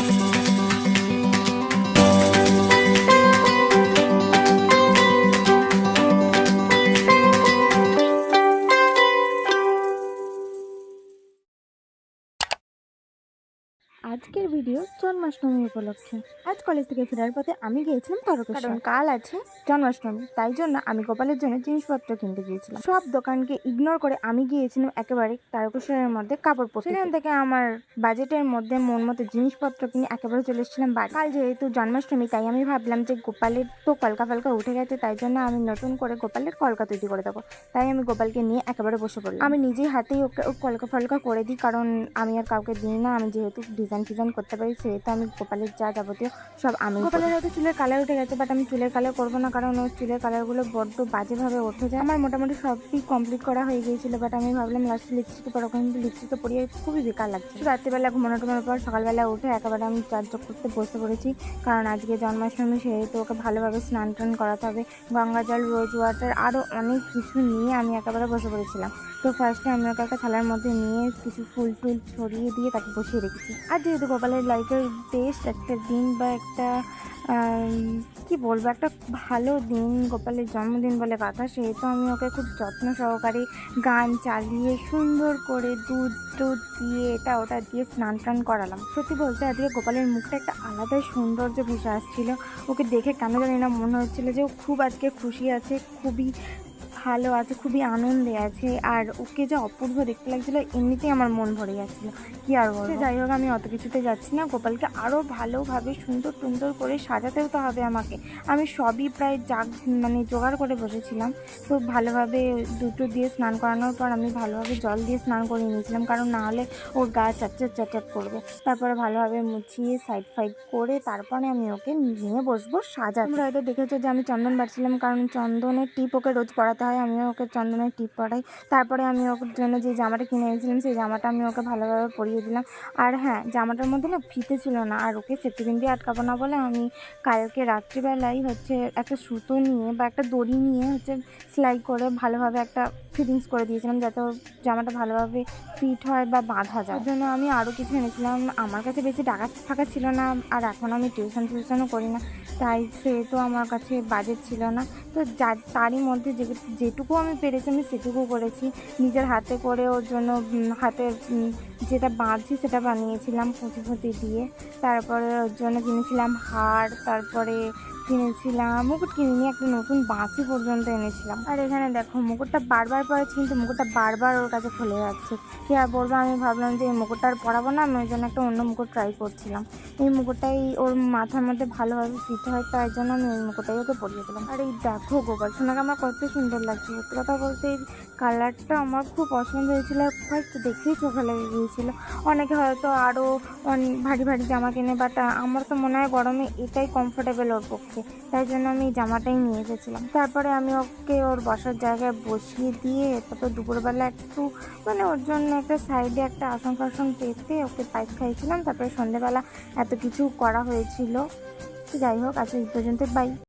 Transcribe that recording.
Thank you. আজকের video Janmashtami উপলক্ষে। আজ কলেজ থেকে ফেরার পথে আমি গিয়েছিলাম তরকেশ্বর। কারণ কাল আছে জন্মাষ্টমী তাই জন্য আমি গোপালের জন্য জিনিসপত্র কিনতে গিয়েছিলাম। সব দোকানকে ইগনোর করে আমি গিয়েছিলাম একেবারে তারকেশ্বরের মধ্যে কাপড় পরতে সেখান থেকে আমার বাজেটের মধ্যে মন মতো জিনিসপত্র কিনে একেবারে চলে এসেছিলাম বাড়ি। কাল যেহেতু জন্মাষ্টমী তাই আমি ভাবলাম যে গোপালের তো কলকা ফলকা উঠে গেছে তাই জন্য আমি নতুন করে গোপালের কলকা তৈরি করে দেবো। তাই আমি গোপালকে নিয়ে একেবারে বসে পড়লাম। আমি নিজেই হাতেই ওকে কলকা ফলকা করে দিই কারণ আমি আর কাউকে দিই না। আমি যেহেতু ডিজাইন ফিজাইন করতে পারি সেহেতু আমি গোপালের যা যাবতীয় সব আমি গোপালের হয়তো চুলের কালার উঠে গেছে বাট আমি চুলের কালার করব না, কারণ ওর চুলের কালারগুলো বড্ড বাজেভাবে উঠে যায়। আমার মোটামুটি সবই কমপ্লিট করা হয়ে গিয়েছিল বাট আমি ভাবলাম লাস্টে লিপস্টিক পরো কিন্তু লিপস্টিকটা পরিয়ে খুবই বেকার লাগছে। রাত্রিবেলা ঘুমানো টুমানোর পর সকালবেলা উঠে একেবারে আমি চার্জ করতে বসে পড়েছি, কারণ আজকে জন্মাষ্টমী, সেহেতু ওকে ভালোভাবে স্নান টান করাতে হবে। গঙ্গা জল রোজ ওয়াটার আরও অনেক কিছু নিয়ে আমি একেবারে বসে পড়েছিলাম। তো ফার্স্টে আমি ওকে একটা থালার মধ্যে নিয়ে কিছু ফুল টুল ছড়িয়ে দিয়ে তাকে বসিয়ে রেখেছি। আর যেহেতু গোপালের লাইফের বেস্ট একটা দিন বা একটা কি বলব, একটা ভালো দিন, গোপালের জন্মদিন বলে কথা। সেহেতু আমি ওকে খুব যত্ন সহকারে গান চালিয়ে সুন্দর করে দুধ টুধ দিয়ে এটা ওটা দিয়ে স্নান টান করালাম। সত্যি বলতে আজকে গোপালের মুখটা একটা আলাদাই সৌন্দর্য ভেসে আসছিল। ওকে দেখে কেন জানি না মনে হচ্ছিল যে ও খুব আজকে খুশি আছে, খুবই ভালো আছে, খুবই আনন্দে আছে। আর ওকে যে অপূর্ব দেখতে লাগছিল, এমনিতেই আমার মন ভরে যাচ্ছিল কি আর বলব? যাই হোক, আমি অত কিছুতে যাচ্ছি না। গোপালকে আরও ভালোভাবে সুন্দর সুন্দর করে সাজাতেও তো হবে আমাকে। আমি সবই প্রায় জাগ মানে জোগাড় করে বসেছিলাম। তো ভালোভাবে দুটো দিয়ে স্নান করানোর পর আমি ভালোভাবে জল দিয়ে স্নান করে নিয়েছিলাম। কারণ না হলে ওর গা চাটচাট চাটচাট করবে। তারপরে ভালোভাবে মুছিয়ে সাইড ফাইড করে তারপরে আমি ওকে নিয়ে বসবো সাজা তোমরা হয়তো দেখেছ যে আমি চন্দন বাড়ছিলাম। কারণ চন্দনের টিপ ওকে রোজ হয় আমিও ওকে চন্দনের টিপ পরাই তারপরে আমি ওর জন্য যে জামাটা কিনে এনেছিলাম, সেই জামাটা আমি ওকে ভালোভাবে পরিয়ে দিলাম। আর হ্যাঁ জামাটার মধ্যে না ফিতে ছিল না, আর ওকে সেফটিপিন দিয়ে আটকাবো না বলে আমি কালকে রাত্রিবেলায় হচ্ছে একটা সুতো নিয়ে বা একটা দড়ি নিয়ে হচ্ছে সেলাই করে ভালোভাবে একটা ফিটিংস করে দিয়েছিলাম যাতে জামাটা ভালোভাবে ফিট হয় বা বাঁধা যায়। জন্য আমি আরও কিছু এনেছিলাম। আমার কাছে বেশি টাকা ফাঁকা ছিল না আর এখন আমি টিউশন টিউশনও করি না। তাই সে তো আমার কাছে বাজেট ছিল না। তো যার, তারই মধ্যে যে, যেটুকু আমি পেরেছি আমি সেটুকু করেছি। নিজের হাতে করে ওর জন্য হাতের হাতে যেটা বাঁধছি সেটা বানিয়েছিলাম পুঁথি পুঁথি দিয়ে। তারপরে ওর জন্য কিনেছিলাম হার, তারপরে কিনেছিলাম, মুকুট কিনিনি, একটা নতুন বাঁশি পর্যন্ত এনেছিলাম। আর এখানে দেখো, মুকুটটা বারবার পরেছি, কিন্তু মুকুটটা বারবার ওর কাছে খুলে যাচ্ছে। কি আর বলব, আমি ভাবলাম যে এই মুকুটটা আর পরাবো না, আমি ওই জন্য একটা অন্য মুকুট ট্রাই করছিলাম। এই মুকুটটাই ওর মাথার মধ্যে ভালোভাবে ফিট হয়, তাই জন্য আমি এই মুকুটটাই ওকে পরিয়ে দিলাম। আর এই দেখো, গোপাল সোনাকে আমার কত সুন্দর লাগছে। সত্যি কথা বলতে, এই কালারটা আমার খুব পছন্দ হয়েছিল। আর দেখেই চোখে লেগে অনেকে হয়তো আরও অনেক ভারী ভারী জামা কেনে বাট আমার তো মনে হয় গরমে এটাই কমফোর্টেবল ওর পক্ষে। তাই জন্য আমি এই জামাটাই নিয়ে এসেছিলাম। তারপরে আমি ওকে ওর বসার জায়গায় বসিয়ে দিয়ে, তারপর দুপুরবেলা একটু মানে ওর জন্য একটা সাইডে একটা আসন ফাসন পেতে ওকে পাইপ খাইয়েছিলাম। তারপরে সন্ধেবেলা এত কিছু করা হয়েছিল। যাই হোক আজকে এই পর্যন্ত বাই